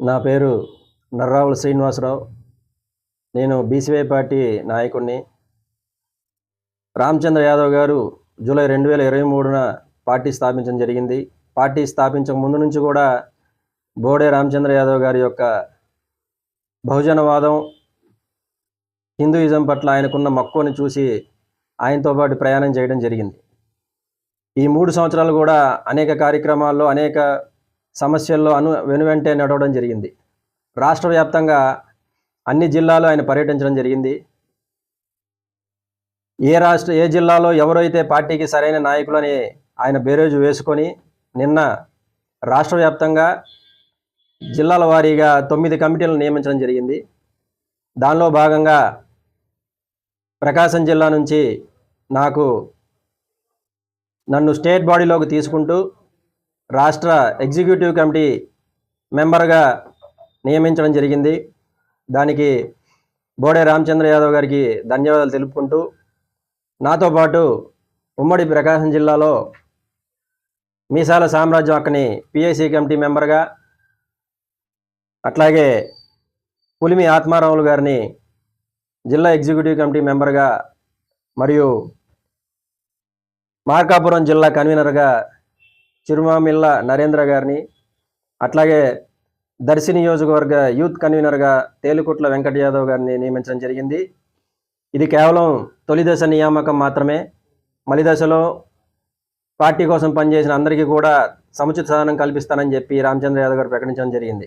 నా పేరు నర్రావుల శ్రీనివాసరావు. నేను బీసీవై పార్టీ నాయకుడిని రామచంద్ర యాదవ్ గారు జూలై రెండు వేల ఇరవై మూడున పార్టీ స్థాపించడం జరిగింది. పార్టీ స్థాపించక ముందు నుంచి కూడా బోడే రామచంద్ర యాదవ్ గారి యొక్క బహుజనవాదం హిందూయిజం పట్ల ఆయనకున్న మక్కువని చూసి ఆయనతో పాటు ప్రయాణం చేయడం జరిగింది. ఈ మూడు సంవత్సరాలు కూడా అనేక కార్యక్రమాల్లో అనేక సమస్యల్లో అను వెనువెంటే నడవడం జరిగింది. రాష్ట్ర వ్యాప్తంగా అన్ని జిల్లాలో ఆయన పర్యటించడం జరిగింది. ఏ రాష్ట్ర ఏ జిల్లాలో ఎవరైతే పార్టీకి సరైన నాయకులని ఆయన బేరేజు వేసుకొని నిన్న రాష్ట్ర వ్యాప్తంగా జిల్లాల వారీగా తొమ్మిది కమిటీలను నియమించడం జరిగింది. దానిలో భాగంగా ప్రకాశం జిల్లా నుంచి నాకు నన్ను స్టేట్ బాడీలోకి తీసుకుంటూ రాష్ట్ర ఎగ్జిక్యూటివ్ కమిటీ మెంబర్గా నియమించడం జరిగింది. దానికి బోడే రామచంద్ర యాదవ్ గారికి ధన్యవాదాలు తెలుపుకుంటూ నాతో పాటు ఉమ్మడి ప్రకాశం జిల్లాలో మీసాల సామ్రాజ్యం అక్కని పిఐసి కమిటీ మెంబర్గా అట్లాగే పులిమి ఆత్మారావులు గారిని జిల్లా ఎగ్జిక్యూటివ్ కమిటీ మెంబర్గా మరియు మార్కాపురం జిల్లా కన్వీనర్గా చిరుమామిల్ల నరేంద్ర గారిని అట్లాగే దర్శి నియోజకవర్గ యూత్ కన్వీనర్గా తేలికుట్ల వెంకట యాదవ్ గారిని నియమించడం జరిగింది. ఇది కేవలం తొలి దశ నియామకం మాత్రమే. మలి దశలో పార్టీ కోసం పనిచేసిన అందరికీ కూడా సముచిత స్థానం కల్పిస్తానని చెప్పి రామచంద్ర యాదవ్ గారు ప్రకటించడం జరిగింది.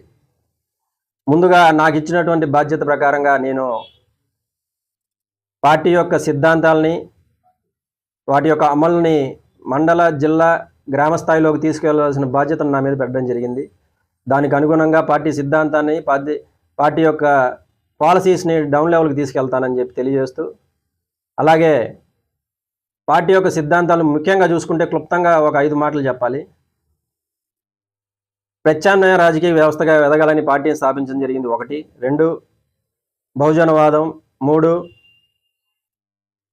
ముందుగా నాకు ఇచ్చినటువంటి బాధ్యత ప్రకారంగా నేను పార్టీ యొక్క సిద్ధాంతాలని వాటి యొక్క అమలుని మండల జిల్లా గ్రామ స్థాయిలోకి తీసుకెళ్ళవలసిన బాధ్యతను నా మీద పెట్టడం జరిగింది. దానికి అనుగుణంగా పార్టీ సిద్ధాంతాన్ని పార్టీ పార్టీ యొక్క పాలసీస్ని డౌన్ లెవెల్కి తీసుకెళ్తానని చెప్పి తెలియజేస్తూ అలాగే పార్టీ యొక్క సిద్ధాంతాలు ముఖ్యంగా చూసుకుంటే క్లుప్తంగా ఒక ఐదు మాటలు చెప్పాలి. ప్రత్యామ్నాయ రాజకీయ వ్యవస్థగా ఎదగాలని పార్టీని స్థాపించడం జరిగింది ఒకటి. రెండు బహుజనవాదం. మూడు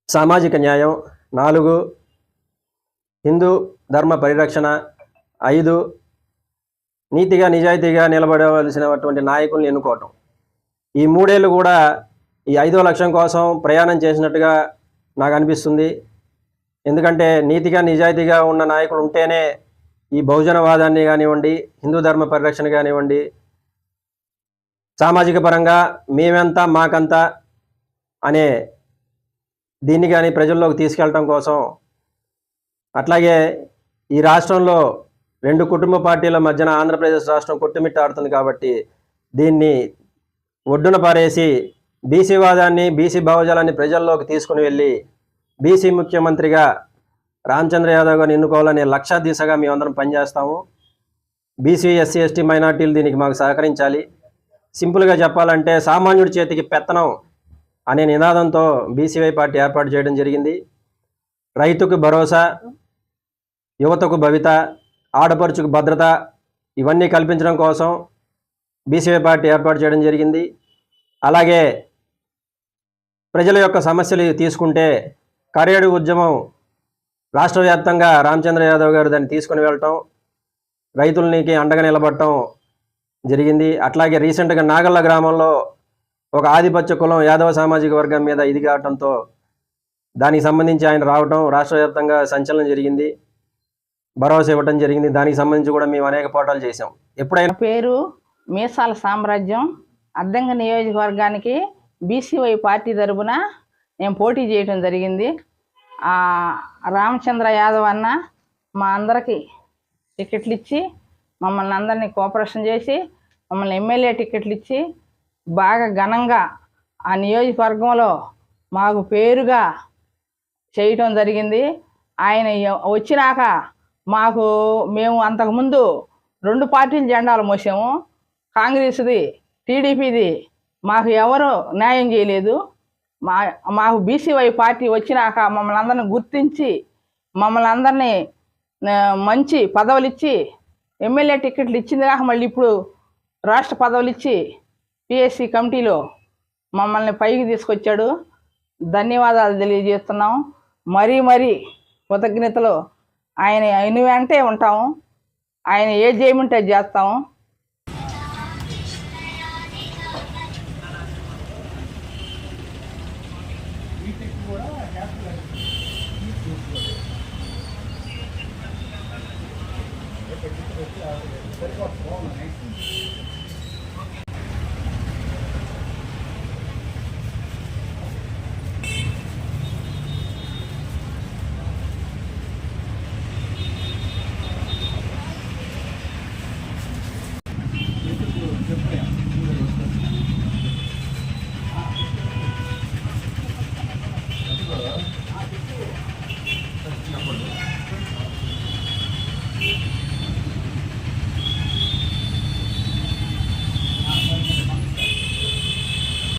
సామాజిక న్యాయం. నాలుగు హిందూ ధర్మ పరిరక్షణ ఐదు నీతిగా నిజాయితీగా నిలబడవలసినటువంటి నాయకులను ఎన్నుకోవటం. ఈ మూడేళ్ళు కూడా ఈ ఐదో లక్ష్యం కోసం ప్రయాణం చేసినట్టుగా నాకు అనిపిస్తుంది. ఎందుకంటే నీతిగా నిజాయితీగా ఉన్న నాయకులు ఉంటేనే ఈ బహుజనవాదాన్ని కానివ్వండి హిందూ ధర్మ పరిరక్షణ కానివ్వండి సామాజిక పరంగా మేమెంతా మాకంతా అనే దీన్ని కానీ ప్రజల్లోకి తీసుకెళ్ళటం కోసం అట్లాగే ఈ రాష్ట్రంలో రెండు కుటుంబ పార్టీల మధ్యన ఆంధ్రప్రదేశ్ రాష్ట్రం కొట్టుమిట్టాడుతుంది కాబట్టి దీన్ని ఒడ్డున పారేసి బీసీ వాదాన్ని బీసీ భావజాలాన్ని ప్రజల్లోకి తీసుకుని వెళ్ళి బీసీ ముఖ్యమంత్రిగా రామచంద్ర యాదవ్ గారిని ఎన్నుకోవాలనే లక్ష్య దిశగా మేమందరం పనిచేస్తాము. బీసీ ఎస్సీ ఎస్టీ మైనార్టీలు దీనికి మాకు సహకరించాలి. సింపుల్గా చెప్పాలంటే సామాన్యుడి చేతికి పెత్తనం అనే నినాదంతో బీసీవై పార్టీ ఏర్పాటు చేయడం జరిగింది. రైతుకు భరోసా యువతకు భవిత ఆడపడుచుకు భద్రత ఇవన్నీ కల్పించడం కోసం బీసీవై పార్టీ ఏర్పాటు చేయడం జరిగింది. అలాగే ప్రజల యొక్క సమస్యలు తీసుకుంటే కరేడు ఉద్యమం రాష్ట్ర వ్యాప్తంగా రామచంద్ర యాదవ్ గారు దాన్ని తీసుకుని వెళ్ళటం రైతులనికి అండగా నిలబడటం జరిగింది. అట్లాగే రీసెంట్గా నాగళ్ళ గ్రామంలో ఒక ఆధిపత్య కులం యాదవ సామాజిక వర్గం మీద ఇది కావడంతో దానికి సంబంధించి ఆయన రావటం రాష్ట్ర వ్యాప్తంగా సంచలనం జరిగింది. భరోసా ఇవ్వడం జరిగింది. దానికి సంబంధించి కూడా మేము అనేక పోటాలు చేసాం ఎప్పుడైనా పేరు మీసాల సామ్రాజ్యం. అద్దంగ నియోజకవర్గానికి బీసీవై పార్టీ తరపున నేను పోటీ చేయడం జరిగింది. ఆ రామచంద్ర యాదవ్ అన్న మా అందరికి టికెట్లు ఇచ్చి మమ్మల్ని అందరినీ కోఆపరేషన్ చేసి మమ్మల్ని ఎమ్మెల్యే టికెట్లు ఇచ్చి బాగా ఘనంగా ఆ నియోజకవర్గంలో మాకు పేరుగా చేయటం జరిగింది. ఆయన వచ్చినాక మాకు మేము అంతకుముందు రెండు పార్టీల జెండాలు మోసాము. కాంగ్రెస్ది టీడీపీది మాకు ఎవరు న్యాయం చేయలేదు. మా మాకు బీసీవై పార్టీ వచ్చినాక మమ్మల్ని అందరిని గుర్తించి మమ్మల్ని అందరినీ మంచి పదవులు ఇచ్చి ఎమ్మెల్యే టికెట్లు ఇచ్చింది కాక మళ్ళీ ఇప్పుడు రాష్ట్ర పదవులు ఇచ్చి పిఎస్సి కమిటీలో మమ్మల్ని పైకి తీసుకొచ్చాడు. ధన్యవాదాలు తెలియజేస్తున్నాం. మరీ మరీ కృతజ్ఞతలు ఆయన ఆయన వెంటే ఉంటాం. ఆయన ఏ చేయమంటే చేస్తాము సరిగా